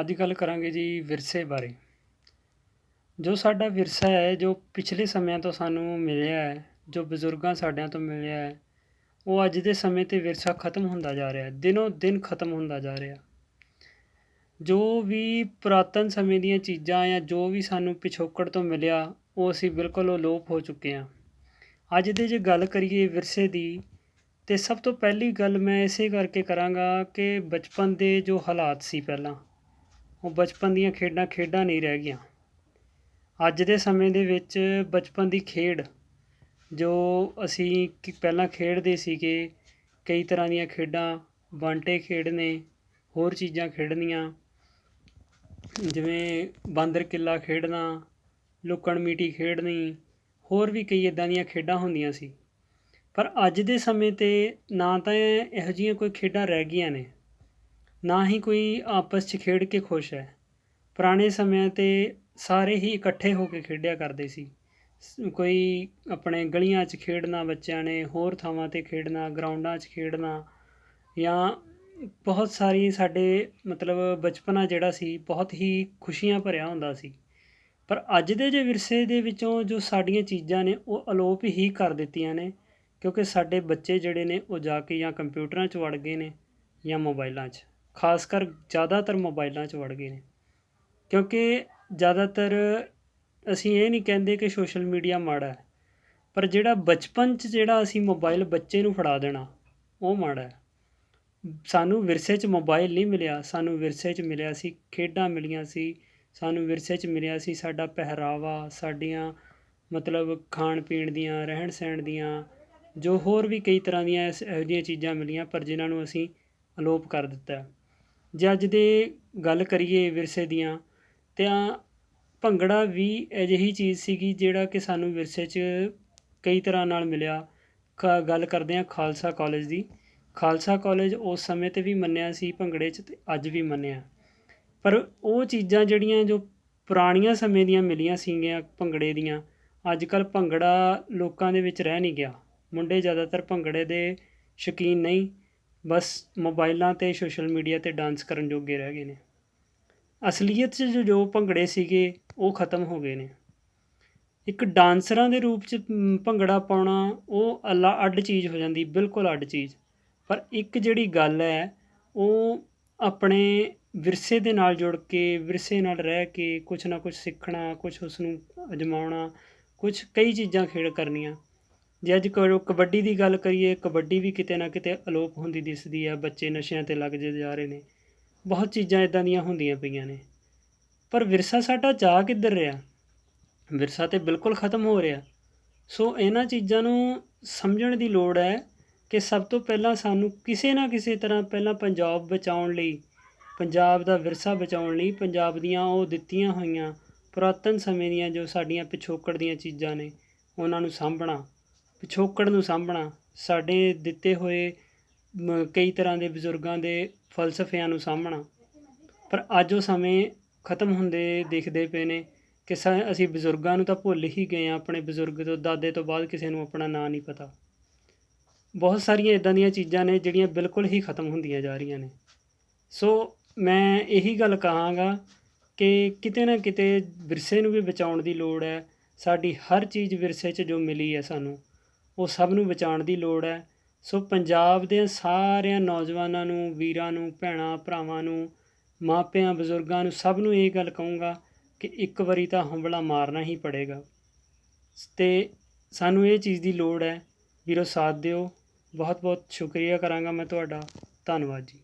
ਅੱਜ ਗੱਲ ਕਰਾਂਗੇ ਜੀ ਵਿਰਸੇ ਬਾਰੇ। ਜੋ ਸਾਡਾ ਵਿਰਸਾ ਹੈ, ਜੋ ਪਿਛਲੇ ਸਮਿਆਂ ਤੋਂ ਸਾਨੂੰ ਮਿਲਿਆ ਹੈ, ਜੋ ਬਜ਼ੁਰਗਾਂ ਸਾਡਿਆਂ ਤੋਂ ਮਿਲਿਆ ਹੈ, ਉਹ ਅੱਜ ਦੇ ਸਮੇਂ 'ਤੇ ਵਿਰਸਾ ਖਤਮ ਹੁੰਦਾ ਜਾ ਰਿਹਾ ਹੈ, ਦਿਨੋਂ ਦਿਨ ਖਤਮ ਹੁੰਦਾ ਜਾ ਰਿਹਾ ਜੋ ਵੀ ਪੁਰਾਤਨ ਸਮੇਂ ਦੀਆਂ ਚੀਜ਼ਾਂ ਜਾਂ ਜੋ ਵੀ ਸਾਨੂੰ ਪਿਛੋਕੜ ਤੋਂ ਮਿਲਿਆ, ਉਹ ਅਸੀਂ ਬਿਲਕੁਲ ਅਲੋਪ ਹੋ ਚੁੱਕੇ ਹਾਂ। ਅੱਜ ਦੇ ਜੇ ਗੱਲ ਕਰੀਏ ਵਿਰਸੇ ਦੀ, ਤੇ ਸਭ ਤੋਂ ਪਹਿਲੀ ਗੱਲ ਮੈਂ ਇਸੇ ਕਰਕੇ ਕਰਾਂਗਾ ਕਿ ਬਚਪਨ ਦੇ ਜੋ ਹਾਲਾਤ ਸੀ ਪਹਿਲਾਂ ਉਹ ਬਚਪਨ ਦੀਆਂ ਖੇਡਾਂ ਖੇਡਾਂ ਨਹੀਂ ਰਹਿ ਗਈਆਂ। ਅੱਜ ਦੇ ਸਮੇਂ ਦੇ ਵਿੱਚ ਬਚਪਨ ਦੀ ਖੇਡ ਜੋ ਅਸੀਂ ਕਿ ਪਹਿਲਾਂ ਖੇਡਦੇ ਸੀਗੇ, ਕਈ ਤਰ੍ਹਾਂ ਦੀਆਂ ਖੇਡਾਂ ਬਾਂਟੇ ਖੇਡਣੇ ਹੋਰ ਚੀਜ਼ਾਂ ਖੇਡਣੀਆਂ, ਜਿਵੇਂ ਬਾਂਦਰ ਕਿੱਲਾ ਖੇਡਣਾ, ਲੁਕਣ ਮੀਟੀ ਖੇਡਣੀ, ਹੋਰ ਵੀ ਕਈ ਇਦਾਂ ਦੀਆਂ ਖੇਡਾਂ ਹੁੰਦੀਆਂ ਸੀ। ਪਰ ਅੱਜ ਦੇ ਸਮੇਂ 'ਤੇ ਨਾ ਤਾਂ ਇਹੋ ਜਿਹੀਆਂ ਕੋਈ ਖੇਡਾਂ ਰਹਿ ਗਈਆਂ ਨੇ। ਨਾ ਹੀ ਕੋਈ ਆਪਸ 'ਚ ਖੇਡ ਕੇ ਖੁਸ਼ ਹੈ। ਪੁਰਾਣੇ ਸਮਿਆਂ 'ਤੇ ਸਾਰੇ ਹੀ ਇਕੱਠੇ ਹੋ ਕੇ ਖੇਡਿਆ ਕਰਦੇ ਸੀ। ਸ- ਕੋਈ ਆਪਣੇ ਗਲੀਆਂ 'ਚ ਖੇਡਣਾ, ਬੱਚਿਆਂ ਨੇ ਹੋਰ ਥਾਵਾਂ 'ਤੇ ਖੇਡਣਾ, ਗਰਾਊਂਡਾਂ 'ਚ ਖੇਡਣਾ ਜਾਂ ਬਹੁਤ ਸਾਰੀ ਸਾਡੇ ਮਤਲਬ ਬਚਪਨਾ ਜਿਹੜਾ ਸੀ, ਬਹੁਤ ਹੀ ਖੁਸ਼ੀਆਂ ਭਰਿਆ ਹੁੰਦਾ ਸੀ। ਪਰ ਅੱਜ ਦੇ ਜੇ ਵਿਰਸੇ ਦੇ ਵਿੱਚੋਂ ਜੋ ਸਾਡੀਆਂ ਚੀਜ਼ਾਂ ਨੇ, ਉਹ ਅਲੋਪ ਹੀ ਕਰ ਦਿੱਤੀਆਂ ਨੇ ਕਿਉਂਕਿ ਸਾਡੇ ਬੱਚੇ ਜਿਹੜੇ ਨੇ, ਉਹ ਜਾ ਕੇ ਜਾਂ ਕੰਪਿਊਟਰਾਂ 'ਚ ਵੜ ਗਏ ਨੇ ਜਾਂ ਮੋਬਾਈਲਾਂ 'ਚ। ਖਾਸ ਕਰ ਜ਼ਿਆਦਾਤਰ ਮੋਬਾਈਲਾਂ 'ਚ ਵੜ ਗਏ ਨੇ। ਕਿਉਂਕਿ ਜ਼ਿਆਦਾਤਰ ਅਸੀਂ ਇਹ ਨਹੀਂ ਕਹਿੰਦੇ ਕਿ ਸੋਸ਼ਲ ਮੀਡੀਆ ਮਾੜਾ ਹੈ, ਪਰ ਜਿਹੜਾ ਬਚਪਨ 'ਚ ਜਿਹੜਾ ਅਸੀਂ ਮੋਬਾਈਲ ਬੱਚੇ ਨੂੰ ਫੜਾ ਦੇਣਾ, ਉਹ ਮਾੜਾ ਹੈ। ਸਾਨੂੰ ਵਿਰਸੇ 'ਚ ਮੋਬਾਈਲ ਨਹੀਂ ਮਿਲਿਆ, ਸਾਨੂੰ ਵਿਰਸੇ 'ਚ ਮਿਲਿਆ ਸੀ, ਖੇਡਾਂ ਮਿਲੀਆਂ ਸੀ, ਸਾਨੂੰ ਵਿਰਸੇ 'ਚ ਮਿਲਿਆ ਸੀ ਸਾਡਾ ਪਹਿਰਾਵਾ, ਸਾਡੀਆਂ ਮਤਲਬ ਖਾਣ ਪੀਣ ਦੀਆਂ, ਰਹਿਣ ਸਹਿਣ ਦੀਆਂ, ਜੋ ਹੋਰ ਵੀ ਕਈ ਤਰ੍ਹਾਂ ਦੀਆਂ ਇਸ- ਇਹੋ ਜਿਹੀਆਂ ਚੀਜ਼ਾਂ ਮਿਲੀਆਂ, ਪਰ ਜਿਨ੍ਹਾਂ ਨੂੰ ਅਸੀਂ ਅਲੋਪ ਕਰ ਦਿੱਤਾ। ਜੇ ਅੱਜ ਦੇ ਗੱਲ ਕਰੀਏ ਵਿਰਸੇ ਦੀਆਂ, ਤਾਂ ਭੰਗੜਾ ਵੀ ਅਜਿਹੀ ਚੀਜ਼ ਸੀਗੀ ਜਿਹੜਾ ਕਿ ਸਾਨੂੰ ਵਿਰਸੇ 'ਚ ਕਈ ਤਰ੍ਹਾਂ ਨਾਲ ਮਿਲਿਆ। ਕ ਗੱਲ ਕਰਦੇ ਹਾਂ ਖਾਲਸਾ ਕਾਲਜ ਦੀ। ਖਾਲਸਾ ਕਾਲਜ ਉਸ ਸਮੇਂ 'ਤੇ ਵੀ ਮੰਨਿਆ ਸੀ, ਭੰਗੜੇ 'ਚ ਅਤੇ ਅੱਜ ਵੀ ਮੰਨਿਆ। ਪਰ ਉਹ ਚੀਜ਼ਾਂ ਜਿਹੜੀਆਂ ਜੋ ਪੁਰਾਣੀਆਂ ਸਮੇਂ ਦੀਆਂ ਮਿਲੀਆਂ ਸੀਗੀਆਂ ਭੰਗੜੇ ਦੀਆਂ ਅੱਜ ਕੱਲ੍ਹ ਭੰਗੜਾ ਲੋਕਾਂ ਦੇ ਵਿੱਚ ਰਹਿ ਨਹੀਂ ਗਿਆ। ਮੁੰਡੇ ਜ਼ਿਆਦਾਤਰ ਭੰਗੜੇ ਦੇ ਸ਼ੌਕੀਨ ਨਹੀਂ। ਬਸ ਮੋਬਾਈਲਾਂ ਤੇ ਸੋਸ਼ਲ ਮੀਡੀਆ ਤੇ ਡਾਂਸ ਕਰਨ ਜੋਗੇ ਰਹਿ ਗਏ ਨੇ। ਅਸਲੀਅਤ 'ਚ ਜੋ- ਜੋ ਭੰਗੜੇ ਸੀਗੇ, ਉਹ ਖਤਮ ਹੋ ਗਏ ਨੇ। ਇੱਕ ਡਾਂਸਰਾਂ ਦੇ ਰੂਪ 'ਚ ਭੰਗੜਾ ਪਾਉਣਾ, ਉਹ ਅਲਾ ਅੱਡ ਚੀਜ਼ ਹੋ ਜਾਂਦੀ, ਬਿਲਕੁਲ ਅੱਡ ਚੀਜ਼। ਪਰ ਇੱਕ ਜਿਹੜੀ ਗੱਲ ਹੈ, ਉਹ ਆਪਣੇ ਵਿਰਸੇ ਦੇ ਨਾਲ ਜੁੜ ਕੇ, ਵਿਰਸੇ ਨਾਲ ਰਹਿ ਕੇ ਕੁਝ ਨਾ ਕੁਝ ਸਿੱਖਣਾ ਕੁਝ ਉਸ ਨੂੰ ਅਜਮਾਉਣਾ ਕੁਝ ਕਈ ਚੀਜ਼ਾਂ ਖੇਡ ਕਰਨੀਆਂ। ਜੇ ਅੱਜ ਕਰੋ ਕਬੱਡੀ ਦੀ ਗੱਲ ਕਰੀਏ, ਕਬੱਡੀ ਵੀ ਕਿਤੇ ਨਾ ਕਿਤੇ ਅਲੋਪ ਹੁੰਦੀ ਦਿਸਦੀ ਹੈ ਬੱਚੇ ਨਸ਼ਿਆਂ ਤੇ ਲੱਗ ਜਾ ਰਹੇ ਨੇ। ਬਹੁਤ ਚੀਜ਼ਾਂ ਇਦਾਂ ਦੀਆਂ ਹੁੰਦੀਆਂ ਪਈਆਂ ਨੇ। ਪਰ ਵਿਰਸਾ ਸਾਡਾ ਜਾ ਕਿੱਧਰ ਰਿਹਾ? ਵਿਰਸਾ ਤੇ ਬਿਲਕੁਲ ਖਤਮ ਹੋ ਰਿਹਾ। ਸੋ ਇਹਨਾਂ ਚੀਜ਼ਾਂ ਨੂੰ ਸਮਝਣ ਦੀ ਲੋੜ ਹੈ ਕਿ ਸਭ ਤੋਂ ਪਹਿਲਾਂ ਸਾਨੂੰ ਕਿਸੇ ਨਾ ਕਿਸੇ ਤਰ੍ਹਾਂ ਪਹਿਲਾਂ ਪੰਜਾਬ ਬਚਾਉਣ ਲਈ, ਪੰਜਾਬ ਦਾ ਵਿਰਸਾ ਬਚਾਉਣ ਲਈ ਪੰਜਾਬ ਦੀਆਂ ਉਹ ਦਿੱਤੀਆਂ ਹੋਈਆਂ ਪੁਰਾਤਨ ਸਮੇਂ ਦੀਆਂ ਜੋ ਸਾਡੀਆਂ ਪਿਛੋਕੜ ਦੀਆਂ ਚੀਜ਼ਾਂ ਨੇ, ਉਹਨਾਂ ਨੂੰ ਸਾਂਭਣਾ। ਪਿਛੋਕੜ ਨੂੰ ਸਾਂਭਣਾ, ਸਾਡੇ ਦਿੱਤੇ ਹੋਏ ਕਈ ਤਰ੍ਹਾਂ ਦੇ ਬਜ਼ੁਰਗਾਂ ਦੇ ਫਲਸਫਿਆਂ ਨੂੰ ਸਾਂਭਣਾ। ਪਰ ਅੱਜ ਉਹ ਸਮੇਂ ਖਤਮ ਹੁੰਦੇ ਦਿਖਦੇ ਪਏ ਨੇ ਕਿ ਸ- ਅਸੀਂ ਬਜ਼ੁਰਗਾਂ ਨੂੰ ਤਾਂ ਭੁੱਲ ਹੀ ਗਏ ਆ ਆਪਣੇ ਬਜ਼ੁਰਗ ਤੋਂ, ਦਾਦੇ ਤੋਂ ਬਾਅਦ ਕਿਸੇ ਨੂੰ ਆਪਣਾ ਨਾਂ ਨਹੀਂ ਪਤਾ। ਬਹੁਤ ਸਾਰੀਆਂ ਇਦਾਂ ਦੀਆਂ ਚੀਜ਼ਾਂ ਨੇ ਜਿਹੜੀਆਂ ਬਿਲਕੁਲ ਹੀ ਖਤਮ ਹੁੰਦੀਆਂ ਜਾ ਰਹੀਆਂ ਨੇ। ਸੋ ਮੈਂ ਇਹੀ ਗੱਲ ਕਹਾਂਗਾ ਕਿ ਕਿਤੇ ਨਾ ਕਿਤੇ ਵਿਰਸੇ ਨੂੰ ਵੀ ਬਚਾਉਣ ਦੀ ਲੋੜ ਹੈ। ਸਾਡੀ ਹਰ ਚੀਜ਼ ਵਿਰਸੇ 'ਚ ਜੋ ਮਿਲੀ ਹੈ ਸਾਨੂੰ ਉਹ ਸਭ ਨੂੰ ਬਚਾਉਣ ਦੀ ਲੋੜ ਹੈ। ਸੋ ਪੰਜਾਬ ਦੇ ਸਾਰਿਆਂ ਨੌਜਵਾਨਾਂ ਨੂੰ, ਵੀਰਾਂ ਨੂੰ, ਭੈਣਾਂ, ਭਰਾਵਾਂ ਨੂੰ, ਮਾਪਿਆਂ, ਬਜ਼ੁਰਗਾਂ ਨੂੰ ਸਭ ਨੂੰ ਇਹ ਗੱਲ ਕਹੂੰਗਾ ਕਿ ਇੱਕ ਵਾਰੀ ਤਾਂ ਹੰਬਲਾ ਮਾਰਨਾ ਹੀ ਪੜੇਗਾ। ਤੇ ਸਾਨੂੰ ਇਹ ਚੀਜ਼ ਦੀ ਲੋੜ ਹੈ। ਵੀਰੋ, ਸਾਥ ਦਿਓ। ਬਹੁਤ ਬਹੁਤ ਸ਼ੁਕਰੀਆ ਕਰਾਂਗਾ ਮੈਂ ਤੁਹਾਡਾ। ਧੰਨਵਾਦ ਜੀ।